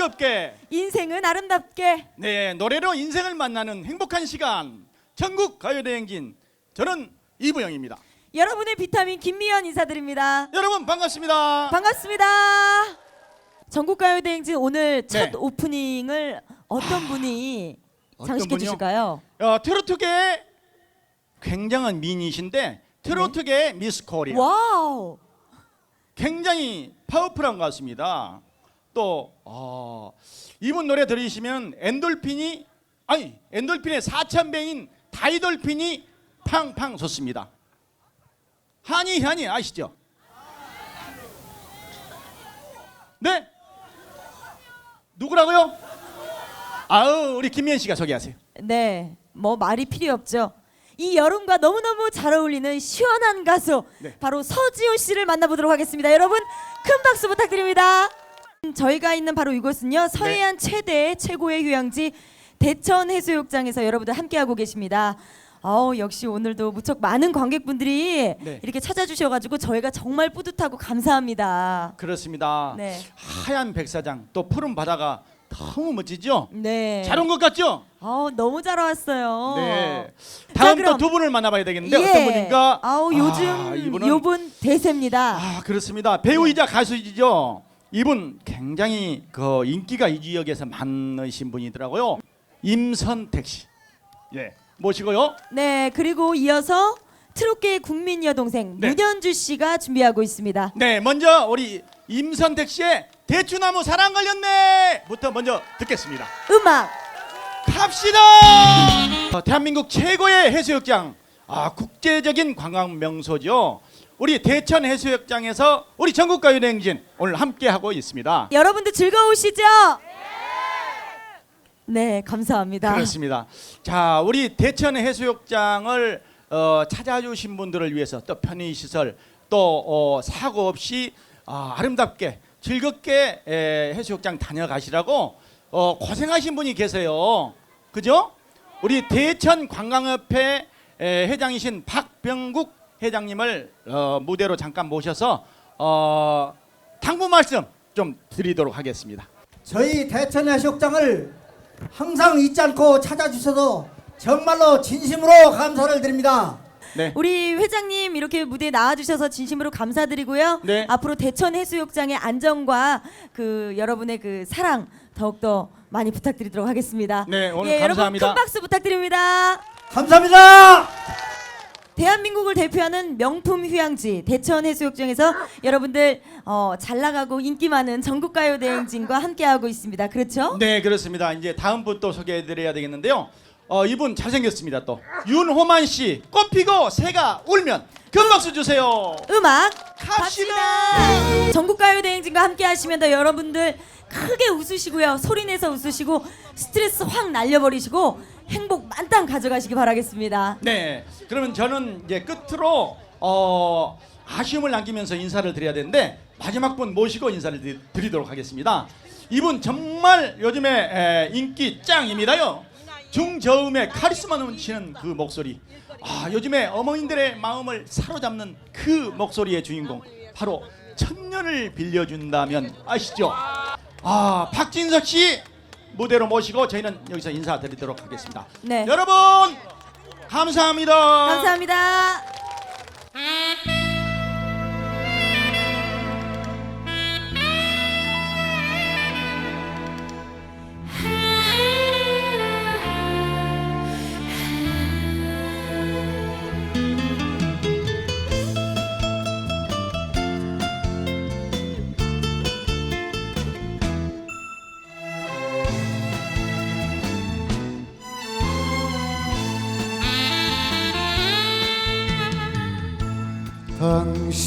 즐겁게 인생은 아름답게 네 노래로 인생을 만나는 행복한 시간 전국 가요대행진 저는 이부영입니다. 여러분의 비타민 김미연 인사드립니다. 여러분 반갑습니다. 반갑습니다. 전국 가요대행진 오늘 첫 네. 오프닝을 어떤 분이 장식해? 주실까요? 어, 트로트계 굉장한 미인이신데 트로트계 미스 코리아 와우. 굉장히 파워풀한 것 같습니다. 또 어, 이분 노래 들으시면 엔돌핀이 아니 엔돌핀의 4천 배인 다이돌핀이 팡팡 솟습니다. 한이 한이 아시죠? 네? 누구라고요? 아우 우리 김미연 씨가 소개하세요. 네. 뭐 말이 필요 없죠. 이 여름과 너무너무 잘 어울리는 시원한 가수 네. 바로 서지훈 씨를 만나보도록 하겠습니다. 여러분 큰 박수 부탁드립니다. 음, 저희가 있는 바로 이곳은요 서해안 최대 최고의 휴양지 대천 해수욕장에서 여러분들 함께하고 계십니다. 어우 역시 오늘도 무척 많은 관객분들이 네. 이렇게 찾아주셔가지고 저희가 정말 뿌듯하고 감사합니다. 그렇습니다. 네, 하얀 백사장 또 푸른 바다가 너무 멋지죠? 네. 잘 온 것 같죠? 아우 너무 잘 왔어요. 네. 다음 그럼- 또두 분을 만나봐야 되겠는데 예. 어떤 분인가? 아우 요즘 아, 이분은 요분 대세입니다. 아 그렇습니다. 배우이자 가수이죠. 이분 굉장히 그 인기가 이 지역에서 많으신 분이더라고요. 임선택 씨. 예. 모시고요. 네 그리고 이어서 트롯계의 국민 여동생 네. 문현주 씨가 준비하고 있습니다. 네, 먼저 우리 임선택 씨의 대추나무 사랑 걸렸네부터 먼저 듣겠습니다. 음악 갑시다. 어, 대한민국 최고의 해수욕장, 아 국제적인 관광 명소죠. 우리 대천 해수욕장에서 우리 전국가요대행진 오늘 함께 하고 있습니다. 여러분들 즐거우시죠? 네 감사합니다. 그렇습니다. 자, 우리 대천 해수욕장을 어, 찾아주신 분들을 위해서 또 편의 시설 또 어, 사고 없이 아, 아름답게 즐겁게 에, 해수욕장 다녀가시라고 어, 고생하신 분이 계세요. 그죠? 우리 대천 관광협회 에, 회장이신 박병국 회장님을 어, 무대로 잠깐 모셔서 어, 당부 말씀 좀 드리도록 하겠습니다. 저희 대천 해수욕장을 항상 잊지 않고 찾아주셔서 정말로 진심으로 감사를 드립니다. 네. 우리 회장님 이렇게 무대에 나와주셔서 진심으로 감사드리고요. 네. 앞으로 대천 해수욕장의 안전과 그 여러분의 그 사랑 더욱더 많이 부탁드리도록 하겠습니다. 네, 오늘 예, 감사합니다. 여러분 큰 박수 부탁드립니다. 감사합니다. 대한민국을 대표하는 명품 휴양지 대천 해수욕장에서 여러분들 어, 잘 나가고 인기 많은 전국가요 대행진과 함께하고 있습니다. 그렇죠? 네 그렇습니다. 이제 다음 분 또 소개해드려야 되겠는데요. 어, 이분 잘생겼습니다 또 윤호만 씨 꽃 피고 새가 울면 큰 박수 주세요. 음악 갑시다. 갑시다. 전국가요 대행진과 함께하시면 더 여러분들 크게 웃으시고요 소리 내서 웃으시고 스트레스 확 날려버리시고 행복 만땅 가져가시기 바라겠습니다. 네 그러면 저는 이제 끝으로 어, 아쉬움을 남기면서 인사를 드려야 되는데 마지막 분 모시고 인사를 드- 드리도록 하겠습니다. 이분 정말 요즘에 에, 인기 짱입니다요. 중저음의 카리스마 넘치는 그 목소리. 아 요즘에 어머님들의 마음을 사로잡는 그 목소리의 주인공 바로 천년을 빌려준다면 아시죠? 아 박진석 씨 무대로 모시고 저희는 여기서 인사드리도록 하겠습니다. 네. 여러분 감사합니다. 감사합니다.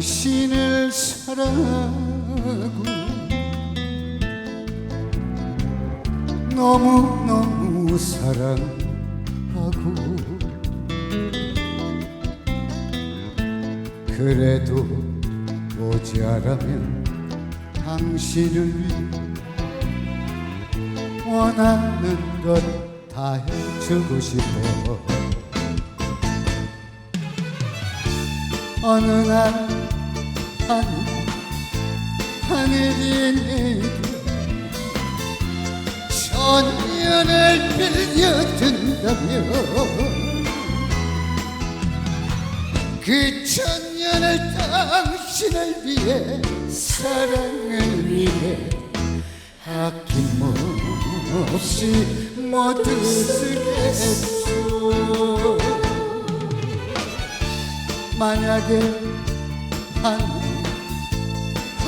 당신을 사랑하고 너무너무 사랑하고 그래도 모자라면 당신을 원하는 것 다 해주고 싶어. 어느 날 하늘 하늘이 내게 천년을 빌려준다며 그 천년을 당신을 위해 사랑을 위해 아낌없이 모두 쓰겠소. 만약에 하늘,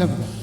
감사합니다.